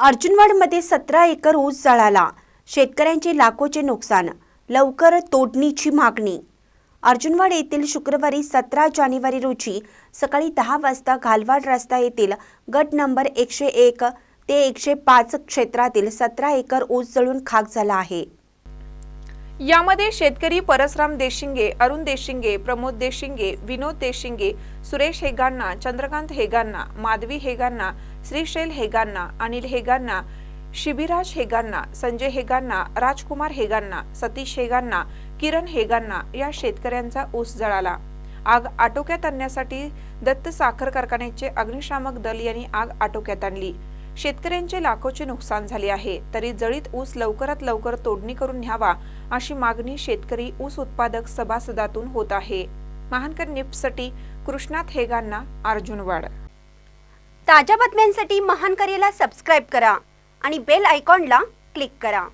अर्जुनवाडमध्ये सतरा एकर ऊस जळाला. शेतकऱ्यांचे लाखोचे नुकसान. लवकर तोडणीची मागणी. अर्जुनवाड येथील शुक्रवारी सतरा जानेवारी रोजी सकाळी दहा वाजता घालवाड रस्ता येथील गट नंबर एकशे एक ते एकशे पाच क्षेत्रातील सतरा एकर ऊस जळून खाक झाला आहे. यामध्ये शेतकरी परसराम देशिंगे अरुण देशिंगे प्रमोद देशिंगे विनोद देशिंगे सुरेश हेगांना चंद्रकांत हेगांना माधवी हेगांना श्रीशैल हेगांना अनिल हेगांना शिबिराज हेगांना संजय हेगांना राजकुमार हेगांना सतीश हेगांना किरण हेगांना या शेतकऱ्यांचा ऊस जळाला. आग आटोक्यात आणण्यासाठी दत्त साखर कारखान्याचे अग्निशामक दल यांनी आग आटोक्यात आणली. शेतकऱ्यांचे लाखोचे नुकसान झाले आहे. तरी जळीत ऊस लवकरात लवकर तोडणी करून न्यावा अशी मागणी शेतकरी ऊस उत्पादक सभासदातून होत आहे. महानकर निप्ससाठी कृष्णात हेगांना अर्जुनवाड ताज्या बातम्यांसाठी महान करेला सबस्क्राईब करा आणि बेल आयकॉनला क्लिक करा.